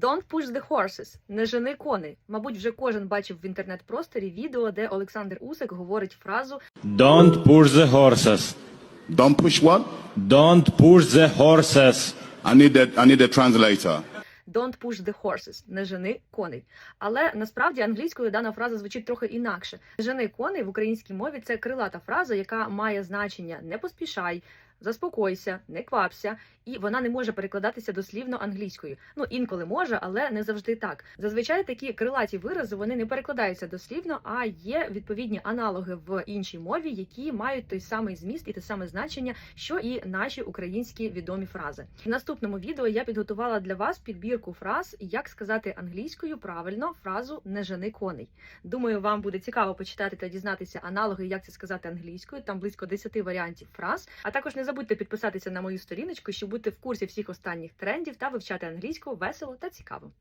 Don't push the horses. Не жени коней. Мабуть, вже кожен бачив в інтернет-просторі відео, де Олександр Усик говорить фразу Don't push the horses. Don't push what? Don't push the horses. I need a, I need a translator. Don't push the horses. Не жени коней. Але насправді англійською дана фраза звучить трохи інакше. Жени коней в українській мові це крилата фраза, яка має значення не поспішай. Заспокойся, не квапся, і вона не може перекладатися дослівно англійською. Ну інколи може, але не завжди так. Зазвичай такі крилаті вирази вони не перекладаються дослівно, а є відповідні аналоги в іншій мові, які мають той самий зміст і те саме значення, що і наші українські відомі фрази. В наступному відео я підготувала для вас підбірку фраз, як сказати англійською правильно фразу не жени коней. Думаю, вам буде цікаво почитати та дізнатися аналоги, як це сказати англійською. Там близько 10 варіантів фраз. А також не забудьте підписатися на мою сторіночку, щоб бути в курсі всіх останніх трендів та вивчати англійську весело та цікаво.